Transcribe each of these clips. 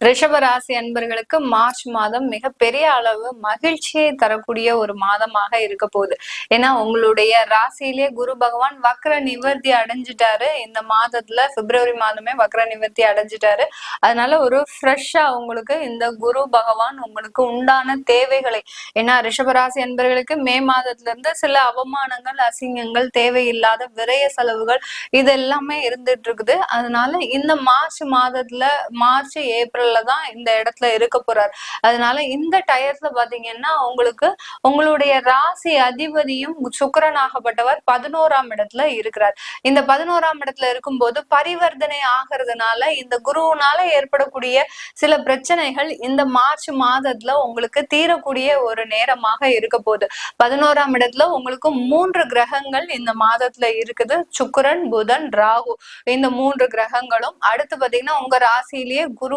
ரிஷபராசி அன்பர்களுக்கு மார்ச் மாதம் மிக பெரிய அளவு மகிழ்ச்சியை தரக்கூடிய ஒரு மாதமாக இருக்க போகுது. ஏன்னா உங்களுடைய ராசியிலேயே குரு பகவான் வக்ர நிவர்த்தி அடைஞ்சிட்டாரு. இந்த மாதத்துல பிப்ரவரி மாதமே வக்ர நிவர்த்தி அடைஞ்சிட்டாரு. அதனால ஒரு ஃப்ரெஷ்ஷா உங்களுக்கு இந்த குரு பகவான் உங்களுக்கு உண்டான தேவைகளை ஏன்னா ரிஷபராசி அன்பர்களுக்கு மே மாதத்துல இருந்து சில அவமானங்கள் அசிங்கங்கள் தேவையில்லாத விரய செலவுகள் இது எல்லாமே இருந்துட்டு இருக்குது. அதனால இந்த மார்ச் மாதத்துல மார்ச் ஏப்ரல் சூழல்ல தான் இந்த இடத்துல இருக்க போறார். அதனால இந்த டயத்துல பாத்தீங்கன்னா உங்களுக்கு உங்களுடைய ராசி அதிபதியும் சுக்கரனாகப்பட்டவர் பதினோராம் இடத்துல இருக்கிறார். இந்த பதினோராம் இடத்துல இருக்கும்போது பரிவர்த்தனை ஆகிறதுனால இந்த குருவுனால ஏற்படக்கூடிய சில பிரச்சனைகள் இந்த மார்ச் மாதத்துல உங்களுக்கு தீரக்கூடிய ஒரு நேரமாக இருக்க போகுது. பதினோராம் இடத்துல உங்களுக்கு மூன்று கிரகங்கள் இந்த மாதத்துல இருக்குது. சுக்கரன் புதன் ராகு. இந்த மூன்று கிரகங்களும் அடுத்து பாத்தீங்கன்னா உங்க ராசியிலேயே குரு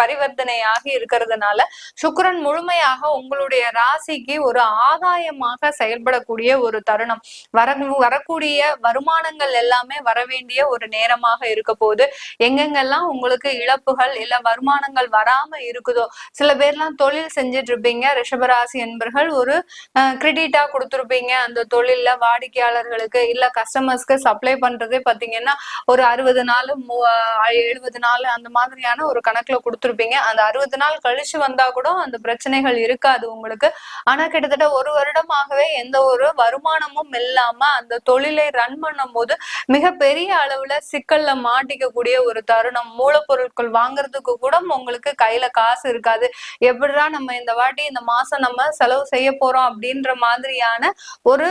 பரிவு பரிவர்த்தனையாக இருக்கிறதுனால சுக்கரன் முழுமையாக உங்களுடைய ராசிக்கு ஒரு ஆதாயமாக செயல்படக்கூடிய ஒரு தருணம். வர வரக்கூடிய வருமானங்கள் எல்லாமே வரவேண்டிய ஒரு நேரமாக இருக்க போது எங்கெங்கெல்லாம் உங்களுக்கு இழப்புகள் இல்ல வருமானங்கள் வராம இருக்குதோ சில பேர்லாம் தொழில் செஞ்சுட்டு இருப்பீங்க ரிஷபராசி என்பர்கள் ஒரு கிரெடிட்டா கொடுத்துருப்பீங்க. அந்த தொழில்ல வாடிக்கையாளர்களுக்கு இல்ல கஸ்டமர்ஸ்க்கு சப்ளை பண்றதே பாத்தீங்கன்னா ஒரு அறுபது நாள் எழுபது நாள் அந்த மாதிரியான ஒரு கணக்குல கொடுத்துருப்பீங்க. அந்த அறுபது நாள் கழிச்சு வந்தா கூட அந்த பிரச்சனைகள் இருக்காது உங்களுக்கு. ஆனா கிட்டத்தட்ட ஒரு வருடமாகவே எந்த ஒரு வருமானமும் இல்லாம அந்த தொழிலை ரன் பண்ணும் போது மிகப்பெரிய அளவுல சிக்கல்ல மாட்டிக்கக்கூடிய ஒரு தருணம். மூலப்பொருட்கள் வாங்குறதுக்கு கூட உங்களுக்கு கையில காசு இருக்காது. எப்படிடா நம்ம இந்த வாட்டி இந்த மாசம் நம்ம செலவு செய்ய போறோம் அப்படின்ற மாதிரியான ஒரு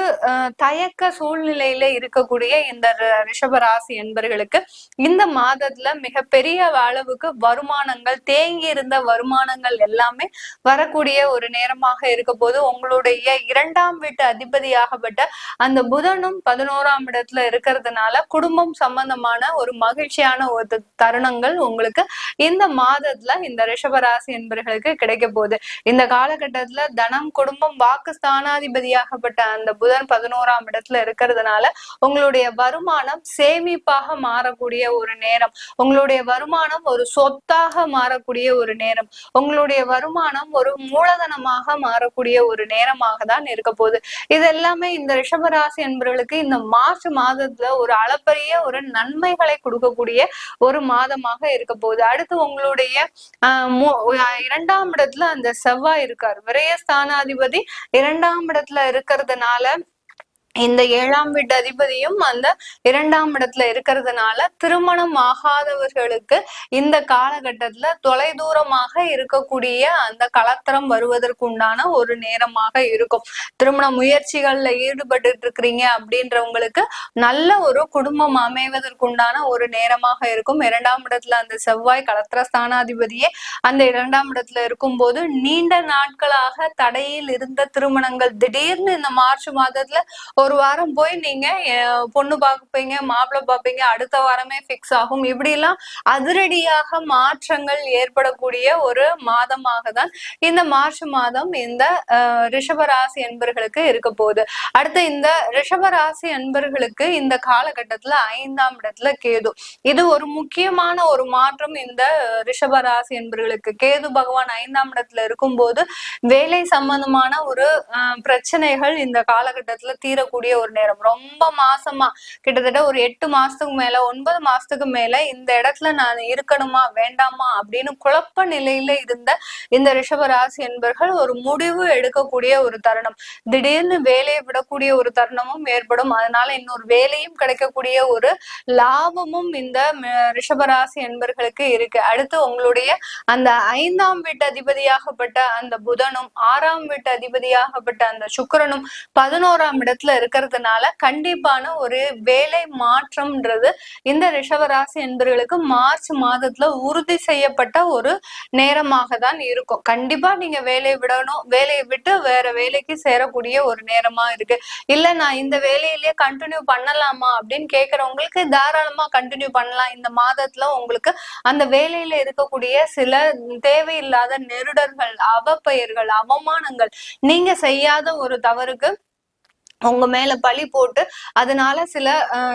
தயக்க சூழ்நிலையில இருக்கக்கூடிய இந்த ரிஷபராசி என்பர்களுக்கு இந்த மாதத்துல மிகப்பெரிய அளவுக்கு வருமானங்கள் தேங்கி இருந்த வருமானங்கள் எல்லாமே வரக்கூடிய ஒரு நேரமாக இருக்க போது உங்களுடைய இரண்டாம் வீட்டு அதிபதியாகப்பட்ட அந்த புதனும் பதினோராம் இடத்துல இருக்கிறதுனால குடும்பம் சம்பந்தமான ஒரு மகிழ்ச்சியான ஒரு தருணங்கள் உங்களுக்கு இந்த மாதத்துல இந்த ரிஷபராசி என்பர்களுக்கு கிடைக்க போகுது. இந்த காலகட்டத்துல தனம் குடும்பம் வாக்கு ஸ்தானாதிபதியாகப்பட்ட அந்த புதன் பதினோராம் இடத்துல இருக்கிறதுனால உங்களுடைய வருமானம் சேமிப்பாக மாறக்கூடிய ஒரு நேரம். உங்களுடைய வருமானம் ஒரு சொத்தாக மாறக்கூடிய ஒரு நேரம். உங்களுடைய வருமானம் ஒரு மூலதனமாக மாறக்கூடிய ஒரு நேரமாக தான் இருக்க போகுது. இது எல்லாமே இந்த ரிஷபராசி என்பவர்களுக்கு இந்த மார்ச் மாதத்துல ஒரு அளப்பரிய ஒரு நன்மைகளை கொடுக்கக்கூடிய ஒரு மாதமாக இருக்க போகுது. அடுத்து உங்களுடைய ஆஹ் இரண்டாம் இடத்துல அந்த செவ்வாய் இருக்கார். விரயஸ்தானாதிபதி இரண்டாம் இடத்துல இருக்கிறதுனால இந்த ஏழாம் வீட்டு அதிபதியும் அந்த இரண்டாம் இடத்துல இருக்கிறதுனால திருமணம் ஆகாதவர்களுக்கு இந்த காலகட்டத்துல தொலைதூரமாக இருக்கக்கூடிய அந்த கலத்தரம் வருவதற்கு உண்டான ஒரு நேரமாக இருக்கும். திருமண முயற்சிகள்ல ஈடுபட்டு இருக்கிறீங்க அப்படின்றவங்களுக்கு நல்ல ஒரு குடும்பம் அமைவதற்கு உண்டான ஒரு நேரமாக இருக்கும். இரண்டாம் இடத்துல அந்த செவ்வாய் கலத்திர ஸ்தானாதிபதியே அந்த இரண்டாம் இடத்துல இருக்கும் போது நீண்ட நாட்களாக தடையில் இருந்த திருமணங்கள் திடீர்னு இந்த மார்ச் மாதத்துல ஒரு வாரம் போய் நீங்க பொண்ணு பார்ப்பீங்க மாப்பிள்ளை பார்ப்பீங்க அடுத்த வாரமே பிக்ஸ் ஆகும். இப்படி எல்லாம் அதிரடியாக மாற்றங்கள் ஏற்படக்கூடிய ஒரு மாதமாக தான் இந்த மார்ச் மாதம் இந்த ரிஷபராசி என்பர்களுக்கு இருக்க போகுது. அடுத்து இந்த ரிஷபராசி என்பர்களுக்கு இந்த காலகட்டத்துல ஐந்தாம் இடத்துல கேது. இது ஒரு முக்கியமான ஒரு மாற்றம் இந்த ரிஷபராசி என்பர்களுக்கு கேது பகவான் ஐந்தாம் இடத்துல இருக்கும்போது வேலை சம்பந்தமான ஒரு பிரச்சனைகள் இந்த காலகட்டத்துல தீர இருக்கக்கூடிய ஒரு நேரம். ரொம்ப மாசமா கிட்டத்தட்ட ஒரு எட்டு மாசத்துக்கு மேல ஒன்பது மாசத்துக்கு மேல இந்த இடத்துல நான் இருக்கணுமா வேண்டாமா அப்படின்னு குழப்ப நிலையில இருந்த இந்த ரிஷபராசி என்பர்கள் ஒரு முடிவு எடுக்கக்கூடிய ஒரு தருணம். திடீர்னு வேலையை விடக்கூடிய ஒரு தருணமும் ஏற்படும். அதனால இன்னொரு வேலையும் கிடைக்கக்கூடிய ஒரு லாபமும் இந்த ரிஷபராசி என்பர்களுக்கு இருக்கு. அடுத்து உங்களுடைய அந்த ஐந்தாம் வீட்டு அதிபதியாகப்பட்ட அந்த புதனும் ஆறாம் வீட்டு அதிபதியாகப்பட்ட அந்த சுக்கரனும் பதினோராம் இடத்துல இருக்கிறதுனால கண்டிப்பான ஒரு வேலை மாற்றம்ன்றது இந்த ரிஷவராசி என்பவர்களுக்கு மார்ச் மாதத்துல உறுதி செய்யப்பட்ட ஒரு நேரமாக தான் இருக்கும். கண்டிப்பா நீங்க வேலையை விடணும் வேலையை விட்டு வேற வேலைக்கு சேரக்கூடிய ஒரு நேரமா இருக்கு. இல்ல நான் இந்த வேலையிலேயே கண்டினியூ பண்ணலாமா அப்படின்னு கேக்குறவங்களுக்கு தாராளமா கண்டினியூ பண்ணலாம். இந்த மாதத்துல உங்களுக்கு அந்த வேலையில இருக்கக்கூடிய சில தேவையில்லாத நெருடர்கள் அவப்பெயர்கள் அவமானங்கள் நீங்க செய்யாத ஒரு தவறுக்கு உங்க மேல பழி போட்டு அதனால சில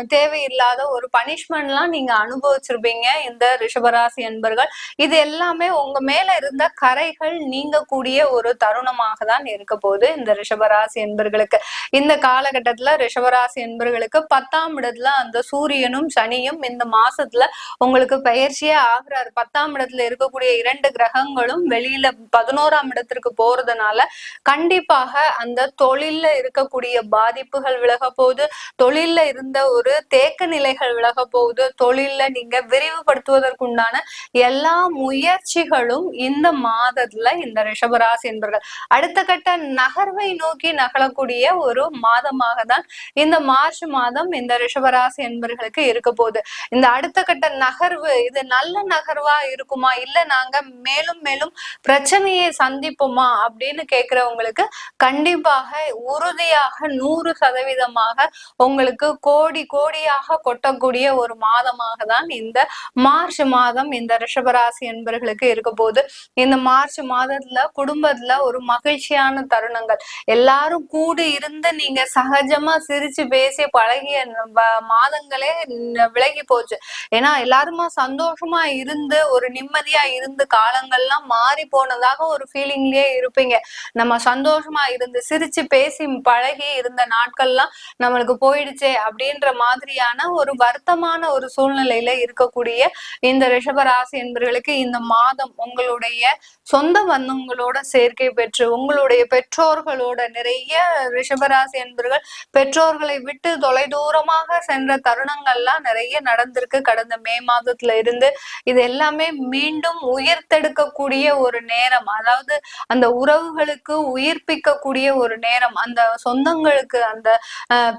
தேவையில்லாத ஒரு பனிஷ்மெண்ட்லாம் நீங்க அனுபவிச்சிருப்பீங்க. இந்த ரிஷபராசி என்பர்கள் இது எல்லாமே உங்க மேல இருந்த கரைகள் நீங்கக்கூடிய ஒரு தருணமாக தான் இருக்க போகுது இந்த ரிஷபராசி என்பர்களுக்கு இந்த காலகட்டத்துல ரிஷபராசி என்பர்களுக்கு பத்தாம் இடத்துல அந்த சூரியனும் சனியும் இந்த மாசத்துல உங்களுக்கு பயிற்சியே ஆகிறாரு. பத்தாம் இடத்துல இருக்கக்கூடிய இரண்டு கிரகங்களும் வெளியில பதினோராம் இடத்திற்கு போறதுனால கண்டிப்பாக அந்த தொழில்ல இருக்கக்கூடிய பாதிப்புகள் விலக போகுது தொழில்ல இருந்த ஒரு தேக்க நிலைகள் விலக போகுது தொழில்ல நீங்க விரிவுபடுத்துவதற்குண்டான எல்லா முயற்சிகளும் இந்த மாதத்துல இந்த ரிஷபராசி என்பர்கள். அடுத்த கட்ட நகர்வை நோக்கி நகரக்கூடிய ஒரு மாதமாக தான் இந்த மார்ச் மாதம் இந்த ரிஷபராசி என்பர்களுக்கு இருக்க போகுது. இந்த அடுத்த கட்ட நகர்வு இது நல்ல நகர்வா இருக்குமா? இல்ல நாங்க மேலும் மேலும் பிரச்சனையை சந்திப்போமா? அப்படின்னு கேக்குறவங்களுக்கு கண்டிப்பாக உறுதியாக நூறு சதவீதமாக உங்களுக்கு கோடி கோடியாக கொட்டக்கூடிய ஒரு மாதமாக தான் இந்த மார்ச் மாதம் இந்த ரிஷபராசி என்பர்களுக்கு இருக்க போகுது. இந்த மார்ச் மாதத்துல குடும்பத்துல ஒரு மகிழ்ச்சியான தருணங்கள். எல்லாரும் கூடி இருந்து நீங்க சகஜமா சிரிச்சு பேசி பழகிய மாதங்களே விலகி போச்சு. ஏன்னா எல்லாருமா சந்தோஷமா இருந்து ஒரு நிம்மதியா இருந்து காலங்கள்லாம் மாறி போனதாக ஒரு ஃபீலிங்லயே இருப்பீங்க. நம்ம சந்தோஷமா இருந்து சிரிச்சு பேசி பழகி இருந்து நாட்கள்லாம் நம்மளுக்கு போயிடுச்சே அப்படின்ற மாதிரியான ஒரு வருத்தமான ஒரு சூழ்நிலையில இருக்கக்கூடிய இந்த ரிஷபராசி என்பவர்களுக்கு இந்த மாதம் உங்களுடைய சொந்த பந்தங்களோட சேர்க்கை பெற்று உங்களுடைய பெற்றோர்களோட நிறைய ரிஷபராசி என்பவர்கள் பெற்றோர்களை விட்டு தொலைதூரமாக சென்ற தருணங்கள்லாம் நிறைய நடந்திருக்கு. கடந்த மே மாதத்துல இருந்து இது எல்லாமே மீண்டும் உயிர்த்தெடுக்கக்கூடிய ஒரு நேரம். அதாவது அந்த உறவுகளுக்கு உயிர்ப்பிக்கக்கூடிய ஒரு நேரம். அந்த சொந்தங்களுக்கு அந்த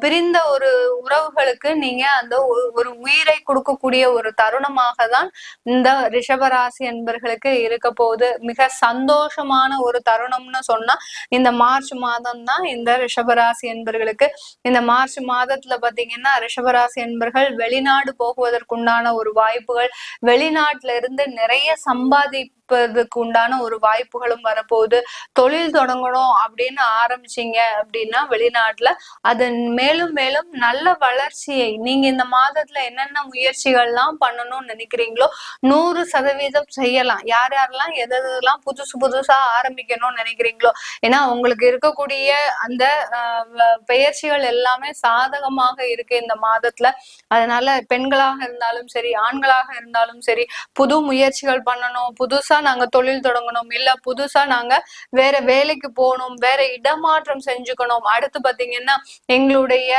பிரிந்த ஒரு உறவுகளுக்கு நீங்க அந்த ஒரு உயிரை கொடுக்கக்கூடிய ஒரு தருணமாக தான் இந்த ரிஷபராசி என்பர்களுக்கு இருக்க போகுது. மிக சந்தோஷமான ஒரு தருணம்னு சொன்னா இந்த மார்ச் மாதம் தான் இந்த ரிஷபராசி என்பர்களுக்கு இந்த மார்ச் மாதத்துல பாத்தீங்கன்னா ரிஷபராசி என்பர்கள் வெளிநாடு போகுவதற்குண்டான ஒரு வாய்ப்புகள் வெளிநாட்டுல இருந்து நிறைய சம்பாதி சம்பாதிப்பதற்கு உண்டான ஒரு வாய்ப்புகளும் வரப்போகுது. தொழில் தொடங்கணும் அப்படின்னு ஆரம்பிச்சீங்க அப்படின்னா வெளிநாட்டுல அது மேலும் மேலும் நல்ல வளர்ச்சியை நீங்க இந்த மாதத்துல என்னென்ன முயற்சிகள்லாம் பண்ணணும்னு நினைக்கிறீங்களோ நூறு சதவீதம் செய்யலாம். யார் யாரெல்லாம் எது எதெல்லாம் புதுசு புதுசா ஆரம்பிக்கணும்னு நினைக்கிறீங்களோ ஏன்னா உங்களுக்கு இருக்கக்கூடிய அந்த ஆஹ், பெயர்ச்சிகள் எல்லாமே சாதகமாக இருக்கு இந்த மாதத்துல. அதனால பெண்களாக இருந்தாலும் சரி ஆண்களாக இருந்தாலும் சரி புது முயற்சிகள் பண்ணணும் புதுசா நாங்க தொழில் தொடங்கணும் இல்ல புதுசா நாங்க வேற வேலைக்கு போகணும் வேற இடமாற்றம் செஞ்சுக்கணும். அடுத்து பாத்தீங்கன்னா எங்களுடைய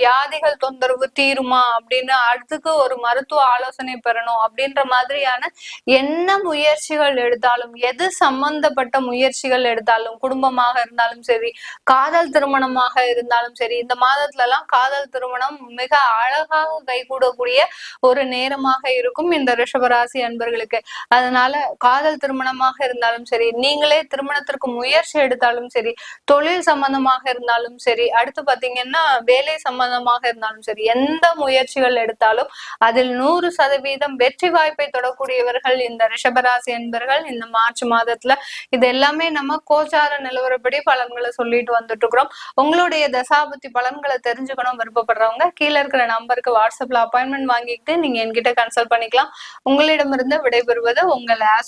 வியாதிகள் தொந்தரவு தீருமா அப்படின்னு அடுத்துக்கு ஒரு மருத்துவ ஆலோசனை பெறணும் அப்படின்ற மாதிரியான என்ன முயற்சிகள் எடுத்தாலும் எது சம்பந்தப்பட்ட முயற்சிகள் எடுத்தாலும் குடும்பமாக இருந்தாலும் சரி காதல் திருமணமாக இருந்தாலும் சரி இந்த மாதத்துல எல்லாம் காதல் திருமணம் மிக அழகாக கைகூடக்கூடிய ஒரு நேரமாக இருக்கும் இந்த ரிஷபராசி அன்பர்களுக்கு. அதனால காதல் திருமணமாக இருந்தாலும் சரி நீங்களே திருமணத்திற்கு முயற்சி எடுத்தாலும் சரி தொழில் சம்பந்தமாக இருந்தாலும் சரி அடுத்து பாத்தீங்கன்னா வேலை சம்பந்தமாக இருந்தாலும் சரி எந்த முயற்சிகள் எடுத்தாலும் அதில் நூறு சதவீதம் வெற்றி வாய்ப்பை தொடக்கூடியவர்கள் இந்த ரிஷபராசி என்பர்கள். இந்த மார்ச் மாதத்துல இது எல்லாமே நம்ம கோச்சார நிலவரப்படி பலன்களை சொல்லிட்டு வந்துட்டு இருக்கிறோம் உங்களுடைய தசாபுத்தி பலன்களை தெரிஞ்சுக்கணும் விருப்பப்படுறவங்க கீழே இருக்கிற நம்பருக்கு வாட்ஸ்அப்ல அப்பாயின்மெண்ட் வாங்கிக்கிட்டு நீங்க என்கிட்ட கன்சல்ட் பண்ணிக்கலாம். உங்களிடமிருந்து விடைபெறுவது உங்கள் ஆஸ்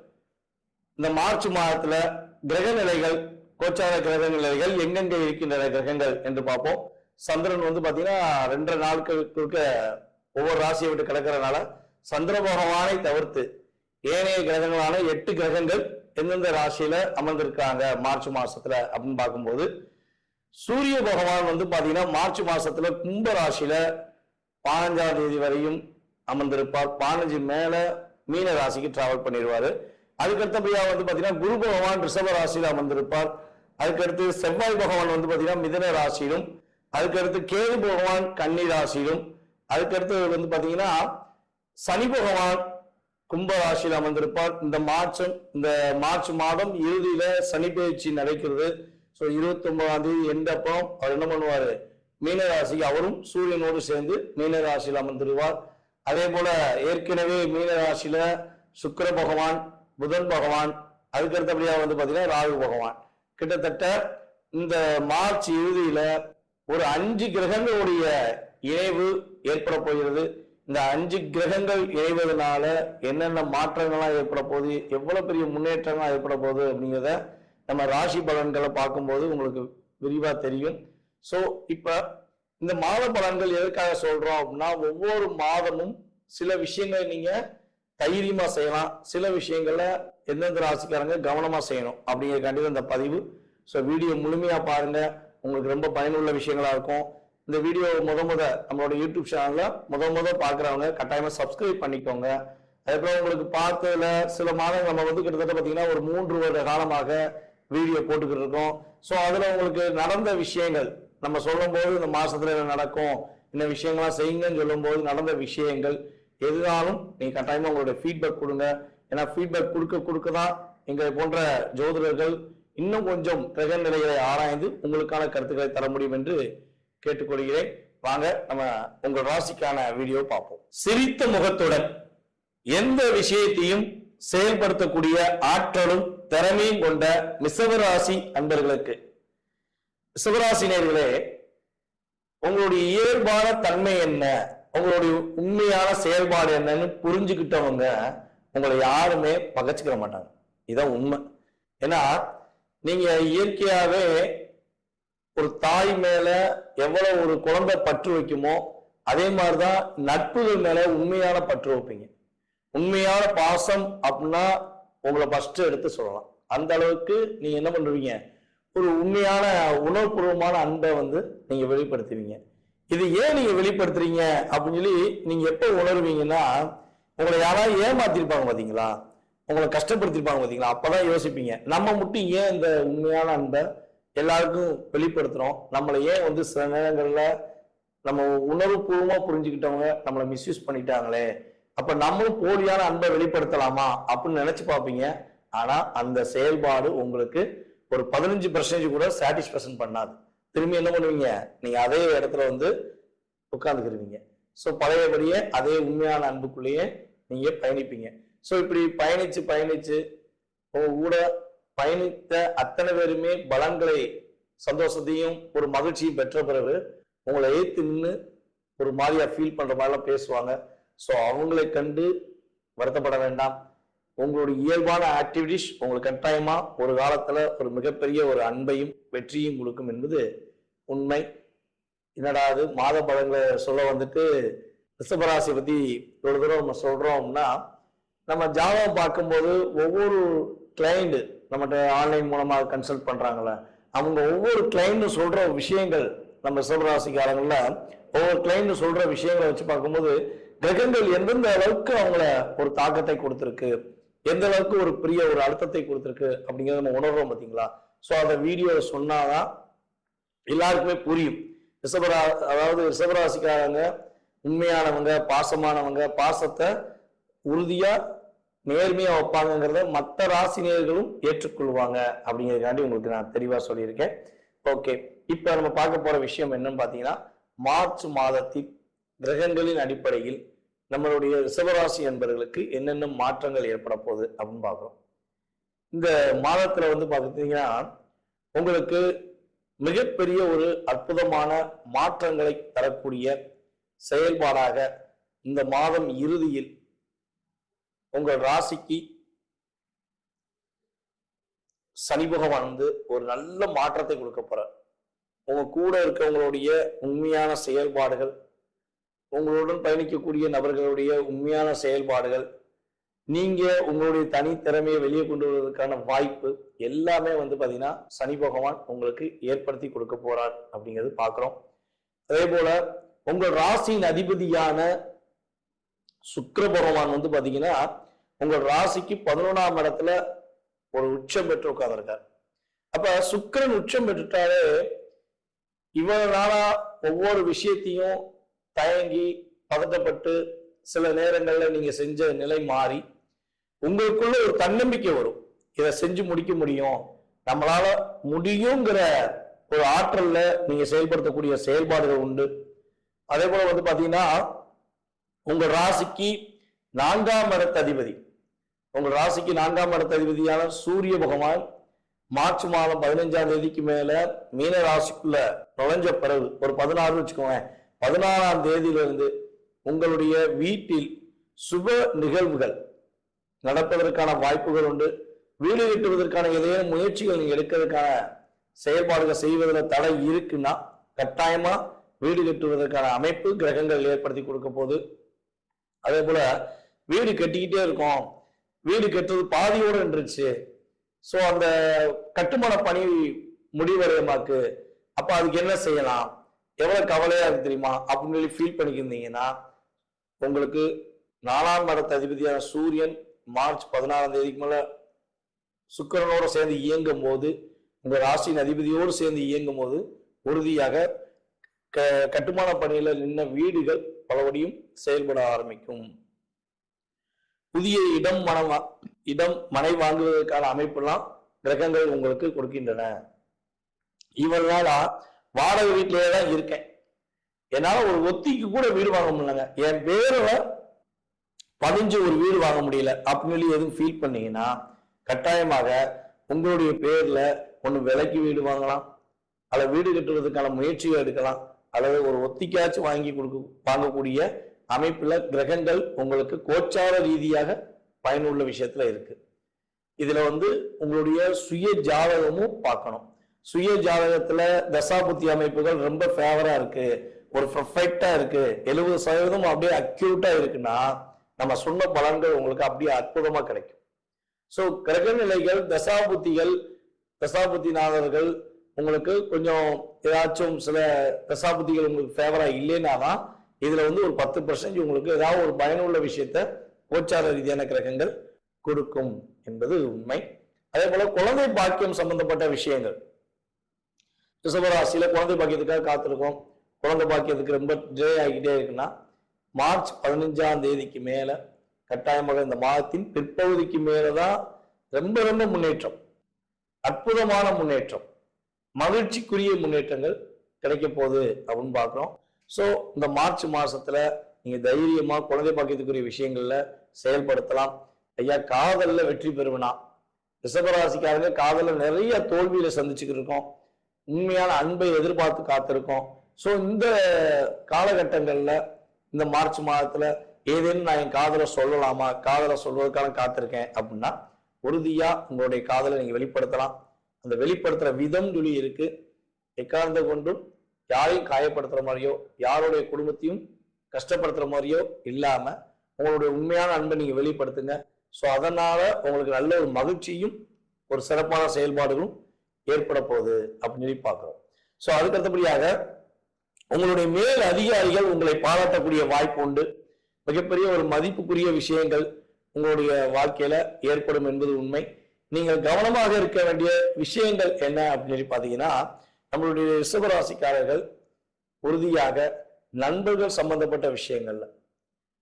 இந்த மார்ச் மாதத்துல கிரக நிலைகள் கோச்சார கிரக நிலைகள் எங்கெங்க இருக்கின்றன கிரகங்கள் என்று பார்ப்போம். சந்திரன் வந்து பாத்தீங்கன்னா ரெண்டரை நாட்களுக்கு ஒவ்வொரு ராசியை விட்டு கிடக்கிறதுனால சந்திர பகவானை தவிர்த்து ஏனைய கிரகங்களான எட்டு கிரகங்கள் எந்தெந்த ராசியில அமர்ந்திருக்காங்க மார்ச் மாசத்துல அப்படின்னு பார்க்கும்போது சூரிய பகவான் வந்து பாத்தீங்கன்னா மார்ச் மாசத்துல கும்ப ராசியில பதினஞ்சாம் தேதி வரையும் அமர்ந்திருப்பார். பதினஞ்சு மேல மீன ராசிக்கு டிராவல் பண்ணிடுவாரு. அதுக்கடுத்தபடியாக வந்து பார்த்தீங்கன்னா குரு பகவான் ரிஷப ராசியில் அமர்ந்திருப்பார். அதுக்கடுத்து செவ்வாய் பகவான் வந்து பார்த்தீங்கன்னா மிதன ராசியிலும் அதுக்கடுத்து கேது பகவான் கன்னி ராசியிலும் அதுக்கடுத்து வந்து பார்த்தீங்கன்னா சனி பகவான் கும்ப ராசியில் அமர்ந்திருப்பார். இந்த மார்ச்சும் இந்த மார்ச் மாதம் இறுதியில சனி பயிற்சி நடக்கிறது. ஸோ இருபத்தி ஒன்பதாம் தேதி எண்டப்போ அவர் என்ன பண்ணுவார்? மீனராசிக்கு அவரும் சூரியனோடு சேர்ந்து மீனராசியில் அமர்ந்திருவார் அதே போல ஏற்கனவே மீனராசியில சுக்கர பகவான் புதன் பகவான் அதுக்கு அடுத்தபடியாக வந்து பார்த்தீங்கன்னா ராகு பகவான். கிட்டத்தட்ட இந்த மார்ச் இறுதியில ஒரு அஞ்சு கிரகங்களுடைய இணைவு ஏற்பட போகிறது. இந்த அஞ்சு கிரகங்கள் இணைவதனால என்னென்ன மாற்றங்கள்லாம் ஏற்பட போகுது எவ்வளவு பெரிய முன்னேற்றங்கள்லாம் ஏற்பட போகுது அப்படிங்கிறத நம்ம ராசி பலன்களை பார்க்கும்போது உங்களுக்கு விரிவா தெரியும். ஸோ இப்ப இந்த மாத பலன்கள் எதுக்காக சொல்றோம் அப்படின்னா ஒவ்வொரு மாதமும் சில விஷயங்களை நீங்க தைரியமா செய்யலாம். சில விஷயங்கள்ல எந்தெந்த ராசிக்காரங்க கவனமா செய்யணும் அப்படிங்கிறக்காண்டி இந்த பதிவு. ஸோ வீடியோ முழுமையா பாருங்க. உங்களுக்கு ரொம்ப பயனுள்ள விஷயங்களா இருக்கும். இந்த வீடியோ முத முத நம்மளோட யூடியூப் சேனல்ல முத முத பாக்குறவங்க கட்டாயமா சப்ஸ்கிரைப் பண்ணிக்கோங்க. அதுக்கப்புறம் உங்களுக்கு பார்த்ததுல சில மாதங்கள் நம்ம வந்து கிட்டத்தட்ட பாத்தீங்கன்னா ஒரு மூன்று வருட காலமாக வீடியோ போட்டுக்கிட்டு இருக்கோம். ஸோ அதுல உங்களுக்கு நடந்த விஷயங்கள் நம்ம சொல்லும் போது இந்த மாசத்துல என்ன நடக்கும் இந்த விஷயங்கள்லாம் செய்யுங்கன்னு சொல்லும்போது நடந்த விஷயங்கள் எதுனாலும் நீங்க கட்டாயமா உங்களுடைய ஃபீட்பேக் கொடுங்க. ஏன்னா ஃபீட்பேக் கொடுக்க கொடுக்க தான் எங்களை போன்ற ஜோதிடர்கள் இன்னும் கொஞ்சம் கிரக நிலைகளை ஆராய்ந்து உங்களுக்கான கருத்துக்களை தர முடியும் என்று கேட்டுக்கொள்கிறேன். வாங்க நம்ம உங்கள் ராசிக்கான வீடியோ பார்ப்போம். சிரித்த முகத்துடன் எந்த விஷயத்தையும் செயல்படுத்தக்கூடிய ஆற்றலும் திறமையும் கொண்ட மிசவராசி அன்பர்களுக்கு. மிசவராசி உங்களுடைய இயல்பான தன்மை என்ன? உங்களுடைய உண்மையான செயல்பாடு என்னன்னு புரிஞ்சுக்கிட்டவங்க உங்களை யாருமே பகச்சுக்கிற மாட்டாங்க. இதான் உண்மை. ஏன்னா நீங்க இயற்கையாவே ஒரு தாய் மேல எவ்வளவு ஒரு குழந்தை பற்று வைக்குமோ அதே மாதிரிதான் நட்புகள் மேல உண்மையான பற்று வைப்பீங்க. உண்மையான பாசம் அப்படின்னா உங்களை ஃபர்ஸ்ட் எடுத்து சொல்லலாம். அந்த அளவுக்கு நீங்க என்ன பண்ணுவீங்க? ஒரு உண்மையான உணர்வுபூர்வமான அன்பை வந்து நீங்க வெளிப்படுத்துவீங்க. இது ஏன் நீங்க வெளிப்படுத்துறீங்க? அப்படின்னு சொல்லி நீங்க எப்போ உணர்வீங்கன்னா உங்களை யாராவது ஏமாத்திருப்பாங்க பாத்தீங்களா? உங்களை கஷ்டப்படுத்திருப்பாங்க பாத்தீங்களா? அப்பதான் யோசிப்பீங்க. நம்ம மட்டும் ஏன் இந்த உண்மையான அன்பை எல்லாருக்கும் வெளிப்படுத்துறோம்? நம்மளை ஏன் வந்து சில நேரங்கள்ல நம்ம உணர்வு பூர்வமா புரிஞ்சுக்கிட்டவங்க நம்மளை மிஸ்யூஸ் பண்ணிட்டாங்களே? அப்ப நம்மளும் போலியான அன்பை வெளிப்படுத்தலாமா? அப்படின்னு நினைச்சு பார்ப்பீங்க. ஆனா அந்த செயல்பாடு உங்களுக்கு ஒரு பதினஞ்சு பர்சன்டேஜ் கூட சாட்டிஸ்பேக்ஷன் பண்ணாது. திரும்பி என்ன பண்ணுவீங்க? நீங்க அதே இடத்துல வந்து உட்கார்ந்துக்கிருவீங்க. ஸோ பழையபடியே அதே உண்மையான அன்புக்குள்ளேயே நீங்க பயணிப்பீங்க. ஸோ இப்படி பயணிச்சு பயணிச்சு கூட பயணித்த அத்தனை பேருமே பலன்களை சந்தோஷத்தையும் ஒரு மகிழ்ச்சியும் பெற்ற பிறகு உங்களை ஏத்து நின்று ஒரு மாதிரியா ஃபீல் பண்ற மாதிரிலாம் பேசுவாங்க. ஸோ அவங்களை கண்டு வருத்தப்பட வேண்டாம். உங்களுடைய இயல்பான ஆக்டிவிட்டிஸ் உங்களுக்கு கட்டாயமா ஒரு காலத்துல ஒரு மிகப்பெரிய ஒரு அன்பையும் வெற்றியும் கொடுக்கும் என்பது உண்மை. என்னடா அது? மாத பலன்களை சொல்ல வந்துட்டு ரிஷபராசி பத்தி இவ்வளோ தூரம் நம்ம சொல்றோம்னா நம்ம ஜாதகம் பார்க்கும்போது ஒவ்வொரு கிளைண்ட் நம்மகிட்ட ஆன்லைன் மூலமாக கன்சல்ட் பண்றாங்கல்ல. அவங்க ஒவ்வொரு கிளைண்ட்டும் சொல்ற விஷயங்கள் நம்ம ரிஷபராசிக்காரங்கள ஒவ்வொரு கிளைண்ட் சொல்ற விஷயங்களை வச்சு பார்க்கும்போது கிரகங்கள் எந்தெந்த அளவுக்கு அவங்கள ஒரு தாக்கத்தை கொடுத்துருக்கு? எந்த அளவுக்கு ஒரு பெரிய ஒரு அழுத்தத்தை கொடுத்துருக்கு அப்படிங்கிறத நம்ம உணர்றோம் பார்த்தீங்களா ஸோ அந்த வீடியோ சொன்னாதான் எல்லாருக்குமே புரியும். ரிஷபரா அதாவது ரிஷபராசிக்காரங்க உண்மையானவங்க பாசமானவங்க பாசத்தை உறுதியா நேர்மையா வைப்பாங்கங்கிறத மற்ற ராசினியர்களும் ஏற்றுக்கொள்வாங்க அப்படிங்கிறதுக்காண்டி உங்களுக்கு நான் தெளிவா சொல்லியிருக்கேன். ஓகே இப்ப நம்ம பார்க்க போற விஷயம் என்னன்னு பாத்தீங்கன்னா மார்ச் மாதத்தில் கிரகங்களின் அடிப்படையில் நம்மளுடைய ரிசவராசி என்பவர்களுக்கு என்னென்ன மாற்றங்கள் ஏற்பட போகுது அப்படின்னு பார்க்குறோம். இந்த மாதத்தில் வந்து பார்த்துட்டீங்கன்னா உங்களுக்கு மிகப்பெரிய ஒரு அற்புதமான மாற்றங்களை தரக்கூடிய செயல்பாடாக இந்த மாதம் இறுதியில் உங்கள் ராசிக்கு சனி பகவான் வந்து ஒரு நல்ல மாற்றத்தை கொடுக்க போறார். உங்க கூட இருக்கவங்களுடைய உண்மையான செயல்பாடுகள் உங்களுடன் பயணிக்கக்கூடிய நபர்களுடைய உண்மையான செயல்பாடுகள் நீங்க உங்களுடைய தனித்திறமையை வெளியே கொண்டு வருவதற்கான வாய்ப்பு எல்லாமே வந்து பாத்தீங்கன்னா சனி பகவான் உங்களுக்கு ஏற்படுத்தி கொடுக்க போறார் அப்படிங்கிறது பார்க்குறோம் அதே போல உங்கள் ராசியின் அதிபதியான சுக்கர பகவான் வந்து பாத்தீங்கன்னா உங்கள் ராசிக்கு பதினொன்றாம் இடத்துல ஒரு உச்சம் பெற்று உட்காந்துருக்கார் அப்ப சுக்கரன் உச்சம் பெற்றுட்டாலே இவ்வளவு நாளா ஒவ்வொரு விஷயத்தையும் தயங்கி பதட்டப்பட்டு சில நேரங்களில் நீங்க செஞ்ச நிலை மாறி உங்களுக்குள்ள ஒரு தன்னம்பிக்கை வரும். இதை செஞ்சு முடிக்க முடியும். நம்மளால முடியுங்கிற ஒரு ஆற்றல்ல நீங்க செயல்படுத்தக்கூடிய செயல்பாடுகள் உண்டு. அதே போல வந்து பாத்தீங்கன்னா உங்க ராசிக்கு நான்காம் இடத்த அதிபதி. உங்க ராசிக்கு நான்காம் இடத்த அதிபதியான சூரிய பகவான் மார்ச் மாதம் பதினஞ்சாம் தேதிக்கு மேல மீன ராசிக்குள்ள நுழைஞ்ச பிறகு ஒரு பதினாறு வச்சுக்கோங்க பதினாறாம் தேதியிலிருந்து உங்களுடைய வீட்டில் சுப நிகழ்வுகள் நடப்பதற்கான வாய்ப்புகள் உண்டு. வீடு கட்டுவதற்கான ஏதேனும் முயற்சிகள் நீங்கள் எடுக்கிறதுக்கான செயல்பாடுகள் செய்வதில் தடை இருக்குன்னா கட்டாயமா வீடு கட்டுவதற்கான அமைப்பு கிரகங்கள் ஏற்படுத்தி கொடுக்க போகுது. அதே போல வீடு கட்டிக்கிட்டே இருக்கோம். வீடு கட்டுறது பாதியோடு நின்றுச்சு. ஸோ அந்த கட்டுமான பணி முடிவடையமாக்கு அப்ப அதுக்கு என்ன செய்யலாம்? எவ்வளவு கவலையா இருக்கு தெரியுமா? அப்படின்னு சொல்லி ஃபீல் பண்ணிக்கிருந்தீங்கன்னா உங்களுக்கு நாலாம் மடத்து அதிபதியான சூரியன் மார்ச் பதினாறாம் தேதிக்கு மேல சுக்கிரனோட சேர்ந்து இயங்கும் போது உங்க ராசியின் அதிபதியோடு சேர்ந்து இயங்கும் போது உறுதியாக க கட்டுமான பணியில நின்ன வீடுகள் பலபடியும் செயல்பட ஆரம்பிக்கும். புதிய இடம் மனம் இடம் மனை வாங்குவதற்கான அமைப்பெல்லாம் கிரகங்கள் உங்களுக்கு கொடுக்கின்றன. இவர்களால் வாடகை வீட்டிலேயே தான் இருக்கேன். என்னால் ஒரு ஒத்திக்கு கூட வீடு வாங்க முடியலங்க. என் பேரில் பதிஞ்சு ஒரு வீடு வாங்க முடியல. அப்படின்னு சொல்லி எதுவும் ஃபீல் பண்ணீங்கன்னா கட்டாயமாக உங்களுடைய பேரில் ஒன்று விலைக்கு வீடு வாங்கலாம் அல்லது வீடு கட்டுறதுக்கான முயற்சிகள் எடுக்கலாம் அல்லது ஒரு ஒத்திக்காச்சும் வாங்கி கொடுக்க வாங்கக்கூடிய அமைப்பில் கிரகங்கள் உங்களுக்கு கோச்சார ரீதியாக பயனுள்ள விஷயத்தில் இருக்குது இதில் வந்து உங்களுடைய சுய ஜாதகமும் பார்க்கணும். சுய ஜாதகத்துல தசாபுத்தி அமைப்புகள் ரொம்ப ஃபேவரா இருக்கு. ஒரு பர்ஃபெக்டா இருக்கு. எழுபது சதவீதம் அப்படியே அக்யூட்டா இருக்குன்னா நம்ம சொன்ன பலன்கள் உங்களுக்கு அப்படியே அற்புதமா கிடைக்கும். ஸோ கிரக நிலைகள் தசாபுத்திகள் தசாபுத்திநாதர்கள் உங்களுக்கு கொஞ்சம் ஏதாச்சும் சில தசாபுத்திகள் உங்களுக்கு ஃபேவரா இல்லைன்னா தான் இதுல வந்து ஒரு பத்து பர்சன்ட் உங்களுக்கு ஏதாவது ஒரு பயனுள்ள விஷயத்த கோச்சார ரீதியான கிரகங்கள் கொடுக்கும் என்பது உண்மை. அதே போல குழந்தை பாக்கியம் சம்பந்தப்பட்ட விஷயங்கள். ரிஷபராசியில குழந்தை பாக்கியத்துக்காக காத்திருக்கோம். குழந்தை பாக்கியத்துக்கு ரொம்ப டிலே ஆகிக்கிட்டே இருக்குன்னா மார்ச் பதினஞ்சாம் தேதிக்கு மேல கட்டாயமாக இந்த மாதத்தின் பிற்பகுதிக்கு மேலதான் ரொம்ப ரொம்ப முன்னேற்றம். அற்புதமான முன்னேற்றம். மகிழ்ச்சிக்குரிய முன்னேற்றங்கள் கிடைக்க போகுது அப்படின்னு பார்க்குறோம். ஸோ இந்த மார்ச் மாசத்துல நீங்க தைரியமா குழந்தை பாக்கியத்துக்குரிய விஷயங்கள்ல செயல்படுத்தலாம். ஐயா காதல்ல வெற்றி பெறுவனா? ரிஷபராசிக்காரங்க காதலில் நிறைய தோல்வியில சந்திச்சுக்கிட்டு இருக்கோம். உண்மையான அன்பை எதிர்பார்த்து காத்திருக்கோம். ஸோ இந்த காலகட்டங்களில் இந்த மார்ச் மாதத்தில் ஏதேனும் நான் என் காதலை சொல்லலாமா? காதலை சொல்வதற்கான காத்திருக்கேன் அப்படின்னா உறுதியாக உங்களுடைய காதலை நீங்கள் வெளிப்படுத்தலாம். அந்த வெளிப்படுத்துகிற விதம் சொல்லி இருக்கு. எக்காரணத்தை கொண்டும் யாரையும் காயப்படுத்துகிற மாதிரியோ யாருடைய குடும்பத்தையும் கஷ்டப்படுத்துகிற மாதிரியோ இல்லாமல் உங்களுடைய உண்மையான அன்பை நீங்கள் வெளிப்படுத்துங்க. ஸோ அதனால் உங்களுக்கு நல்ல ஒரு மகிழ்ச்சியும் ஒரு சிறப்பான செயல்பாடுகளும் ஏற்பட போகுது அப்படின்னு சொல்லி பார்க்குறோம். ஸோ அதுக்கடுத்தபடியாக உங்களுடைய மேல் அதிகாரிகள் உங்களை பாராட்டக்கூடிய வாய்ப்பு உண்டு. மிகப்பெரிய ஒரு மதிப்புக்குரிய விஷயங்கள் உங்களுடைய வாழ்க்கையில ஏற்படும் என்பது உண்மை. நீங்கள் கவனமாக இருக்க வேண்டிய விஷயங்கள் என்ன அப்படின்னு சொல்லி பார்த்தீங்கன்னா நம்மளுடைய ரிஷபராசிக்காரர்கள் உறுதியாக நண்பர்கள் சம்பந்தப்பட்ட விஷயங்கள்ல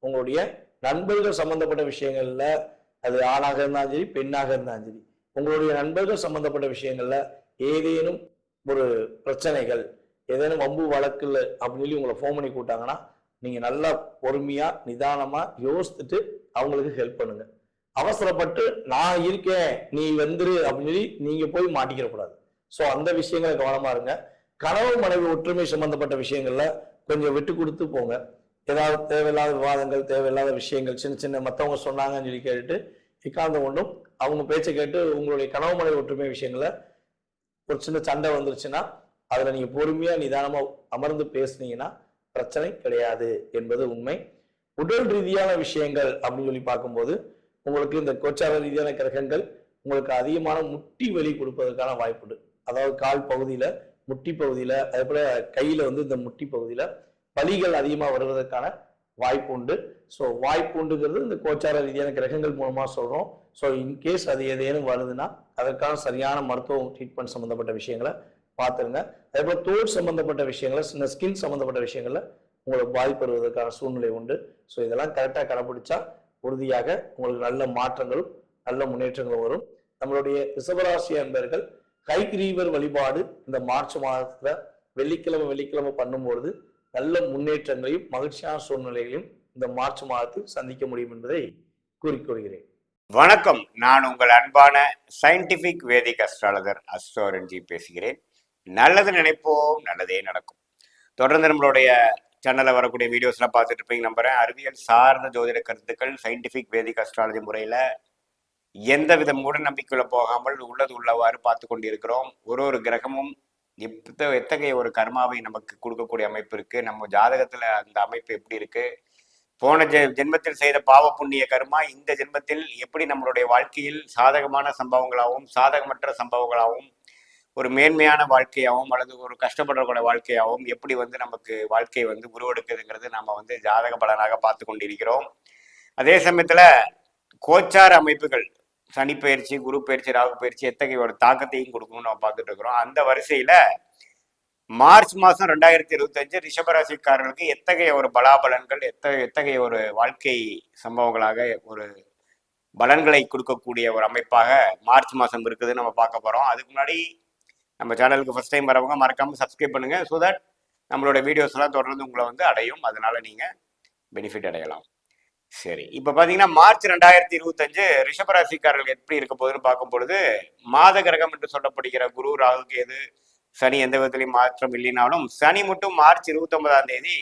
உங்களுடைய நண்பர்கள் சம்பந்தப்பட்ட விஷயங்கள்ல அது ஆணாக இருந்தாலும் சரி பெண்ணாக இருந்தாலும் சரி உங்களுடைய நண்பர்கள் சம்பந்தப்பட்ட விஷயங்கள்ல ஏதேனும் ஒரு பிரச்சனைகள் ஏதேனும் வம்பு வழக்கில் அப்படின்னு சொல்லி உங்களை ஃபோன் பண்ணி கூட்டாங்கன்னா நீங்க நல்லா பொறுமையா நிதானமா யோசித்துட்டு அவங்களுக்கு ஹெல்ப் பண்ணுங்க. அவசரப்பட்டு நான் இருக்கேன் நீ வந்துரு அப்படின்னு சொல்லி நீங்க போய் மாட்டிக்கிற கூடாது. ஸோ அந்த விஷயங்களை கவனமா இருங்க. கனவு மனைவி ஒற்றுமை சம்பந்தப்பட்ட விஷயங்கள்ல கொஞ்சம் விட்டு கொடுத்து போங்க. ஏதாவது தேவையில்லாத விவாதங்கள் தேவையில்லாத விஷயங்கள் சின்ன சின்ன மற்றவங்க சொன்னாங்கன்னு சொல்லி கேட்டுட்டு இக்காந்த ஒன்றும் அவங்க பேச்சை கேட்டு உங்களுடைய கனவு மனைவி ஒற்றுமை விஷயங்களை ஒரு சின்ன சண்டை வந்துருச்சுன்னா அதில் நீங்கள் பொறுமையாக நிதானமாக அமர்ந்து பேசுனீங்கன்னா பிரச்சனை கிடையாது என்பது உண்மை. உடல் ரீதியான விஷயங்கள் அப்படின்னு சொல்லி பார்க்கும்போது உங்களுக்கு இந்த கோச்சார ரீதியான கிரகங்கள் உங்களுக்கு அதிகமான முட்டி வலி கொடுப்பதற்கான வாய்ப்புண்டு அதாவது கால் பகுதியில் முட்டி பகுதியில் அதே போல் கையில் வந்து இந்த முட்டி பகுதியில் வலிகள் அதிகமாக வருவதற்கான வாய்ப்பு உண்டு ஸோ வாய்ப்பு உண்டுங்கிறது இந்த கோச்சார ரீதியான கிரகங்கள் மூலமாக சொல்கிறோம் ஸோ இன்கேஸ் அது ஏதேனும் வருதுன்னா அதற்கான சரியான மருத்துவ ட்ரீட்மெண்ட் சம்மந்தப்பட்ட விஷயங்களை பார்த்துருங்க. அதே போல் தோல் சம்மந்தப்பட்ட விஷயங்களை சின்ன ஸ்கின் சம்மந்தப்பட்ட விஷயங்களில் உங்களுக்கு பாதிப்பு வருவதற்கான சூழ்நிலை உண்டு. ஸோ இதெல்லாம் கரெக்டாக கடைபிடிச்சா உறுதியாக உங்களுக்கு நல்ல மாற்றங்களும் நல்ல முன்னேற்றங்களும் வரும். நம்மளுடைய ரிசபராசி அன்பர்கள் கைகிரீவர் வழிபாடு இந்த மார்ச் மாதத்தில் வெள்ளிக்கிழமை வெள்ளிக்கிழமை பண்ணும்பொழுது நல்ல முன்னேற்றங்களையும் மகிழ்ச்சியான சூழ்நிலைகளையும் இந்த மார்ச் மாதத்தில் சந்திக்க முடியும் என்பதை கூறிக்கொள்கிறேன் வணக்கம். நான் உங்கள் அன்பான சயின்டிபிக் வேதிக் அஸ்ட்ராலஜர் அஸ்ட்ரோரஞ்சி பேசுகிறேன். நல்லது நினைப்போம் நல்லதே நடக்கும். தொடர்ந்து நம்மளுடைய சேனலில் வரக்கூடிய வீடியோஸ்லாம் பார்த்துட்டு இருப்பீங்க நம்புறேன். அறிவியல் சார்ந்த ஜோதிட கருத்துக்கள் சயின்டிஃபிக் வேதிக் அஸ்ட்ராலஜி முறையில் எந்த வித மூட நம்பிக்கையில் போகாமல் உள்ளது உள்ளவாறு பார்த்து கொண்டிருக்கிறோம். ஒரு ஒரு கிரகமும் எத்த எத்தகைய ஒரு கர்மாவை நமக்கு கொடுக்கக்கூடிய அமைப்பு இருக்கு? நம்ம ஜாதகத்துல அந்த அமைப்பு எப்படி இருக்கு? போன ஜெ ஜென்மத்தில் செய்த பாவ புண்ணிய கர்மா இந்த ஜென்மத்தில் எப்படி நம்மளுடைய வாழ்க்கையில் சாதகமான சம்பவங்களாகவும் சாதகமற்ற சம்பவங்களாகவும் ஒரு மேன்மையான வாழ்க்கையாகவும் அல்லது ஒரு கஷ்டப்படக்கூடிய வாழ்க்கையாகவும் எப்படி வந்து நமக்கு வாழ்க்கை வந்து உருவெடுக்குதுங்கிறது நம்ம வந்து ஜாதக பலனாக பார்த்து கொண்டிருக்கிறோம். அதே சமயத்துல கோச்சார அமைப்புகள் சனி பயிற்சி குரு பயிற்சி ராகு பயிற்சி எத்தகைய ஒரு தாக்கத்தையும் கொடுக்கணும்னு நம்ம பார்த்துட்டு இருக்கிறோம். அந்த வரிசையில மார்ச் மாதம் ரெண்டாயிரத்தி இருபத்தஞ்சு ரிஷபராசிக்காரர்களுக்கு எத்தகைய ஒரு பலாபலன்கள் எத்த எத்தகைய ஒரு வாழ்க்கை சம்பவங்களாக ஒரு பலன்களை கொடுக்கக்கூடிய ஒரு அமைப்பாக மார்ச் மாதம் இருக்குதுன்னு நம்ம பார்க்க போகிறோம் அதுக்கு முன்னாடி நம்ம சேனலுக்கு ஃபஸ்ட் டைம் வரவங்க மறக்காமல் சப்ஸ்கிரைப் பண்ணுங்க. ஸோ தட் நம்மளோட வீடியோஸ்லாம் தொடர்ந்து உங்களை வந்து அடையும். அதனால நீங்கள் பெனிஃபிட் அடையலாம். சரி. இப்போ பார்த்தீங்கன்னா மார்ச் ரெண்டாயிரத்தி இருபத்தஞ்சு ரிஷபராசிக்காரர்கள் எப்படி இருக்க போகுதுன்னு பார்க்கும் பொழுது மாத கிரகம் என்று சொல்லப்படுகிற குரு ராகு கேது சனி எந்த விதத்திலையும் மாற்றம் இல்லைனாலும் சனி மட்டும் மார்ச் இருபத்தி ஒன்பதாம் தேதி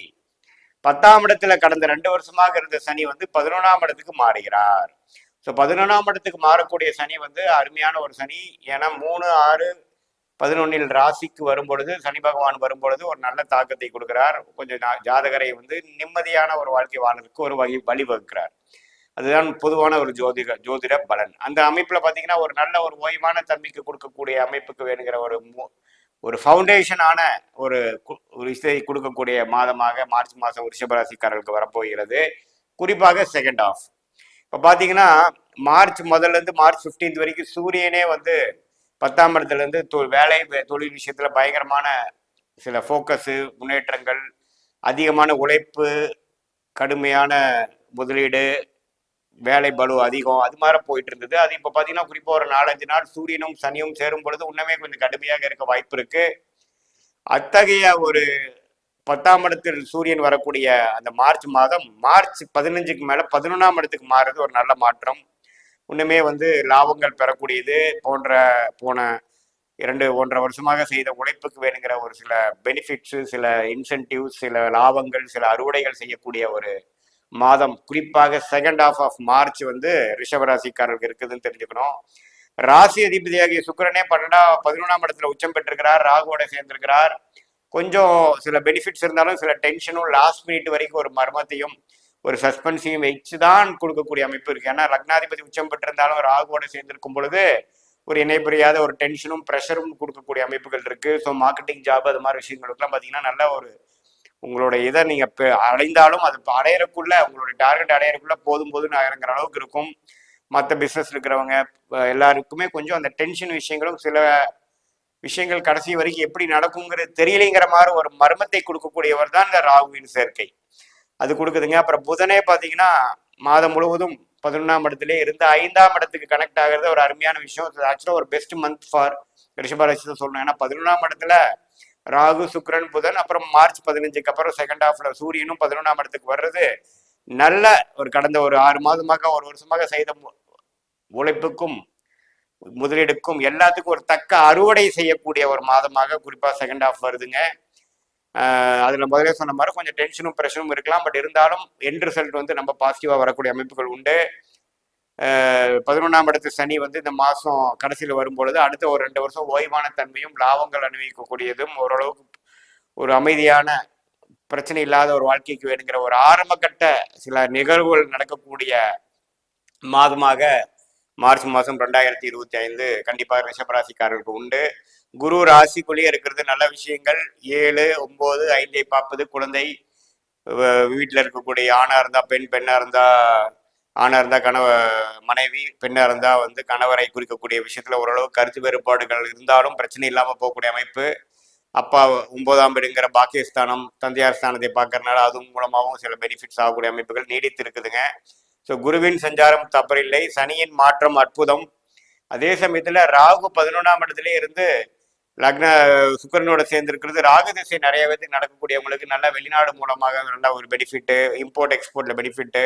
பத்தாம் இடத்துல கடந்த ரெண்டு வருஷமாக இருந்த சனி வந்து பதினொன்றாம் இடத்துக்கு மாறுகிறார். ஸோ பதினொன்றாம் இடத்துக்கு மாறக்கூடிய சனி வந்து அருமையான ஒரு சனி. ஏன்னா மூணு ஆறு பதினொன்னில் ராசிக்கு வரும்பொழுது சனி பகவான் வரும்பொழுது ஒரு நல்ல தாக்கத்தை கொடுக்கிறார். கொஞ்சம் ஜாதகரை வந்து நிம்மதியான ஒரு வாழ்க்கை வாழ்றதுக்கு ஒரு வகை வழிவகுக்கிறார் அதுதான் பொதுவான ஒரு ஜோதிட ஜோதிட பலன். அந்த அமைப்புல பாத்தீங்கன்னா ஒரு நல்ல ஒரு ஓய்வான தன்மைக்கு கொடுக்கக்கூடிய அமைப்புக்கு வேணுங்கிற ஒரு மு- ஒரு ஃபவுண்டேஷனான ஒரு கு- ஒரு இசை கொடுக்கக்கூடிய மாதமாக மார்ச் மாதம் ரிஷபராசிக்காரர்களுக்கு வரப்போகிறது. குறிப்பாக செகண்ட் ஆஃப் இப்போ பார்த்தீங்கன்னா மார்ச் முதல்ல இருந்து மார்ச் 15th வரைக்கும் சூரியனே வந்து பத்தாம் இடத்துலேருந்து தொ- வேலை தொழில் விஷயத்தில் பயங்கரமான சில ஃபோக்கஸு முன்னேற்றங்கள் அதிகமான உழைப்பு கடுமையான முதலீடு வேலை பலு அதிகம் அது மாதிரி போயிட்டு இருந்தது. அது இப்போ பார்த்தீங்கன்னா குறிப்பாக ஒரு நாலஞ்சு நாள் சூரியனும் சனியும் சேரும் பொழுது இன்னுமே கொஞ்சம் கடுமையாக இருக்க வாய்ப்பு இருக்கு. அத்தகைய ஒரு பத்தாம் இடத்தில் சூரியன் வரக்கூடிய அந்த மார்ச் மாதம் மார்ச் பதினஞ்சுக்கு மேலே பதினொன்றாம் இடத்துக்கு மாறுறது ஒரு நல்ல மாற்றம். இன்னுமே வந்து லாபங்கள் பெறக்கூடியது போன்ற போன இரண்டு ஒன்றரை வருஷமாக செய்த உழைப்புக்கு வேணுங்கிற ஒரு சில பெனிஃபிட்ஸு சில இன்சென்டிவ்ஸ் சில லாபங்கள் சில அறுவடைகள் செய்யக்கூடிய ஒரு மாதம். குறிப்பாக செகண்ட் ஆஃப் ஆஃப் மார்ச் வந்து ரிஷபராசிக்காரர்களுக்கு இருக்குதுன்னு தெரிஞ்சுக்கணும். ராசி அதிபதியாகிய சுக்கரனே பன்னெண்டா பதினொன்றாம் இடத்துல உச்சம் பெற்றிருக்கிறார் ராகுவோட சேர்ந்திருக்கிறார். கொஞ்சம் சில பெனிஃபிட்ஸ் இருந்தாலும் சில டென்ஷனும் லாஸ்ட் மினிட் வரைக்கும் ஒரு மர்மத்தையும் ஒரு சஸ்பென்ஸையும் வச்சு தான் கொடுக்கக்கூடிய அமைப்பு இருக்கு. ஏன்னா லக்னாதிபதி உச்சம் பெற்றிருந்தாலும் ராகுவோட சேர்ந்திருக்கும் பொழுது ஒரு இணை புரியாத ஒரு டென்ஷனும் ப்ரெஷரும் கொடுக்கக்கூடிய அமைப்புகள் இருக்கு. ஸோ மார்க்கெட்டிங் ஜாப் அது மாதிரி விஷயங்களுக்குலாம் பார்த்தீங்கன்னா நல்ல ஒரு உங்களோட இதை நீங்க அடைந்தாலும் அது அடையறக்குள்ள உங்களோட டார்கெட் அடையறக்குள்ள போதும் போதும் இறங்குற அளவுக்கு இருக்கும். மற்ற பிசினஸ் இருக்கிறவங்க எல்லாருக்குமே கொஞ்சம் அந்த டென்ஷன் விஷயங்களும் சில விஷயங்கள் கடைசி வரைக்கும் எப்படி நடக்குங்கிறது தெரியலைங்கிற மாதிரி ஒரு மர்மத்தை கொடுக்கக்கூடியவர் தான் இந்த ராகுவின் சேர்க்கை. அது கொடுக்குதுங்க. அப்புறம் புதனே பார்த்தீங்கன்னா மாதம் முழுவதும் பதினொன்றாம் இடத்துல இருந்து ஐந்தாம் இடத்துக்கு கனெக்ட் ஆகிறது ஒரு அருமையான விஷயம். ஆக்சுவலாக ஒரு பெஸ்ட் மந்த் ஃபார் ரிஷபராசி தான் சொல்லணும். ஏன்னா பதினொன்றாம் இடத்துல ராகு சுக்ரன் புதன் அப்புறம் மார்ச் பதினஞ்சுக்கு அப்புறம் செகண்ட் ஹாஃப்ல சூரியனும் பதினொன்றாம் இடத்துக்கு வர்றது நல்ல ஒரு கடந்த ஒரு ஆறு மாதமாக ஒரு வருஷமாக செய்த மு- உழைப்புக்கும் முதலீடுக்கும் எல்லாத்துக்கும் ஒரு தக்க அறுவடை செய்யக்கூடிய ஒரு மாதமாக குறிப்பாக செகண்ட் ஹாஃப் வருதுங்க. அதில் முதலே சொன்ன மாதிரி கொஞ்சம் டென்ஷனும் ப்ரெஷரும் இருக்கலாம். பட் இருந்தாலும் என் ரிசல்ட் வந்து நம்ம பாசிட்டிவாக வரக்கூடிய அமைப்புகள் உண்டு. பதினொன்றாம் இடத்து சனி வந்து இந்த மாதம் கடைசியில் வரும்பொழுது அடுத்த ஒரு ரெண்டு வருஷம் ஓய்வான தன்மையும் லாபங்கள் அனுபவிக்கக்கூடியதும் ஓரளவுக்கு ஒரு அமைதியான பிரச்சனை இல்லாத ஒரு வாழ்க்கைக்கு வேணுங்கிற ஒரு ஆரம்பகட்ட சில நிகழ்வுகள் நடக்கக்கூடிய மாதமாக மார்ச் மாதம் ரெண்டாயிரத்தி இருபத்தி ஐந்து கண்டிப்பாக ரிஷபராசிக்காரர்களுக்கு உண்டு. குரு ராசிக்குள்ளேயே இருக்கிறது நல்ல விஷயங்கள். ஏழு ஒம்பது ஐந்தை பார்ப்பது குழந்தை வீட்டில் இருக்கக்கூடிய ஆணாக இருந்தால் பெண் பெண்ணாக இருந்தால் ஆணாக இருந்தால் கணவ மனைவி பெண்ணாக இருந்தால் வந்து கணவரை குறிக்கக்கூடிய விஷயத்தில் ஓரளவு கருத்து வேறுபாடுகள் இருந்தாலும் பிரச்சனை இல்லாமல் போகக்கூடிய அமைப்பு. அப்பா ஒன்பதாம் வீடுங்கிற பாக்கியஸ்தானம் தந்தையார் ஸ்தானத்தை பார்க்கறதுனால அது மூலமாகவும் சில பெனிஃபிட்ஸ் ஆகக்கூடிய அமைப்புகள் நீடித்து இருக்குதுங்க ஸோ குருவின் சஞ்சாரம் தப்பறில்லை சனியின் மாற்றம் அற்புதம். அதே சமயத்தில் ராகு பதினொன்றாம் இடத்துல இருந்து லக்ன சுக்கரனோட சேர்ந்துருக்கிறது. ராகு திசை நிறைய பேருக்கு நடக்கக்கூடியவங்களுக்கு நல்ல வெளிநாடு மூலமாக நல்ல ஒரு பெனிஃபிட்டு இம்போர்ட் எக்ஸ்போர்ட்ல பெனிஃபிட்டு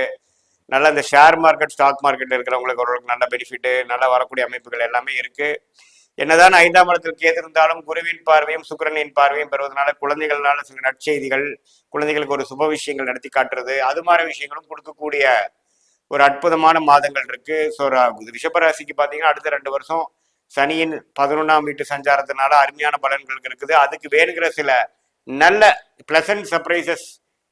நல்ல இந்த ஷேர் மார்க்கெட் ஸ்டாக் மார்க்கெட்ல இருக்கிறவங்களுக்கு ஓரளவுக்கு நல்ல பெனிஃபிட்டு நல்லா வரக்கூடிய அமைப்புகள் எல்லாமே இருக்கு. என்னதான் ஐந்தாம் இடத்தில் கேட்டிருந்தாலும் இருந்தாலும் குருவின் பார்வையும் சுக்கிரனின் பார்வையும் பெறுவதனால குழந்தைகள்னால சில நற்செய்திகள் குழந்தைகளுக்கு ஒரு சுப விஷயங்கள் நடத்தி காட்டுறது அது மாதிரி விஷயங்களும் கொடுக்கக்கூடிய ஒரு அற்புதமான மாதங்கள் இருக்கு. ஸோ ரிஷபராசிக்கு பார்த்தீங்கன்னா அடுத்த ரெண்டு வருஷம் சனியின் பதினொன்றாம் வீட்டு சஞ்சாரத்தினால அருமையான பலன்கள் இருக்குது. அதுக்கு வேணுங்கிற சில நல்ல பிளசன்ட் சர்ப்ரைசஸ்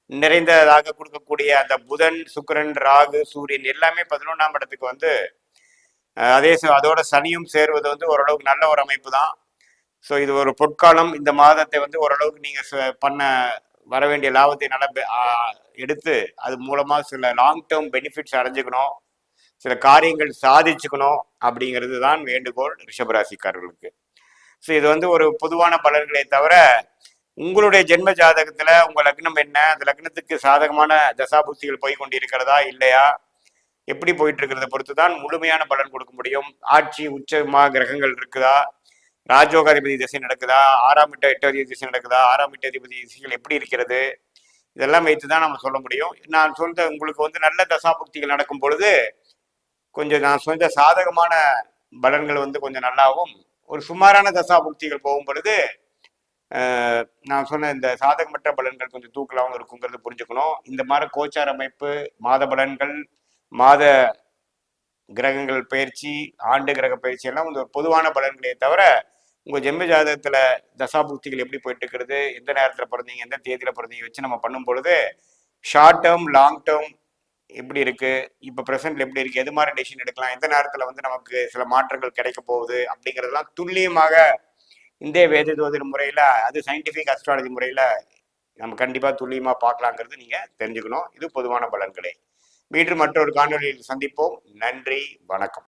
நிறைந்ததாக கொடுக்கக்கூடிய அந்த புதன் சுக்கரன் ராகு சூரியன் எல்லாமே பதினொன்றாம் இடத்துக்கு வந்து அதே ச- அதோட சனியும் சேருவது வந்து ஓரளவுக்கு நல்ல ஒரு அமைப்பு தான். ஸோ இது ஒரு பொற்காலம். இந்த மாதத்தை வந்து ஓரளவுக்கு நீங்கள் பண்ண வர வேண்டிய லாபத்தை நல்லா எடுத்து அது மூலமாக சில லாங் டேர்ம் பெனிஃபிட்ஸ் அடைஞ்சுக்கணும். சில காரியங்கள் சாதிச்சுக்கணும் அப்படிங்கிறது தான் வேண்டுகோள் ரிஷபராசிக்காரர்களுக்கு. ஸோ இது வந்து ஒரு பொதுவான பலன்களே தவிர உங்களுடைய ஜென்ம ஜாதகத்தில் உங்கள் லக்னம் என்ன? அந்த லக்னத்துக்கு சாதகமான தசாபுத்திகள் போய் கொண்டிருக்கிறதா இல்லையா? எப்படி போயிட்டு இருக்கிறத பொறுத்து தான் முழுமையான பலன் கொடுக்க முடியும். ஆட்சி உச்சமாக கிரகங்கள் இருக்குதா? ராஜோகாதிபதி திசை நடக்குதா? ஆறாம் எட்டு எட்டாவது திசை நடக்குதா? ஆறாம் எட்டு அதிபதி திசைகள் எப்படி இருக்கிறது? இதெல்லாம் வைத்து தான் நம்ம சொல்ல முடியும். நான் சொல்ற உங்களுக்கு வந்து நல்ல தசாபுக்திகள் நடக்கும் பொழுது கொஞ்சம் நான் சொன்ன சாதகமான பலன்கள் வந்து கொஞ்சம் நல்லாவும் ஒரு சுமாரான தசாபுக்திகள் போகும் பொழுது நான் சொன்ன இந்த சாதகமற்ற பலன்கள் கொஞ்சம் தூக்கலாகவும் இருக்குங்கிறத புரிஞ்சுக்கணும். இந்த மாதிரி கோச்சார் அமைப்பு மாத பலன்கள் மாத கிரகங்கள் பயிற்சி ஆண்டு கிரக பயிற்சி எல்லாம் ஒரு பொதுவான பலன்களே தவிர உங்கள் ஜென்ம ஜாதகத்தில் தசாபுக்திகள் எப்படி போயிட்டு இருக்கிறது எந்த நேரத்தில் பிறந்தீங்க? எந்த தேதியில் பிறந்தீங்க? வச்சு நம்ம பண்ணும் பொழுது ஷார்ட் டேர்ம் லாங் டேர்ம் எப்படி இருக்குது இப்போ பிரசன்ட்ல எப்படி இருக்குது எது மாதிரி டெசிஷன் எடுக்கலாம்? எந்த நேரத்தில் வந்து நமக்கு சில மாற்றங்கள் கிடைக்க போகுது? அப்படிங்கறதெல்லாம் துல்லியமாக இந்திய வேத ஜோதிட அது சயின்டிஃபிக் அஸ்ட்ராலஜி முறையில் நம்ம கண்டிப்பாக துல்லியமாக பார்க்கலாங்கிறது நீங்கள் தெரிஞ்சுக்கணும். இது பொதுவான பலன்களே. மீண்டும் மற்றொரு காணொளியில் சந்திப்போம். நன்றி வணக்கம்.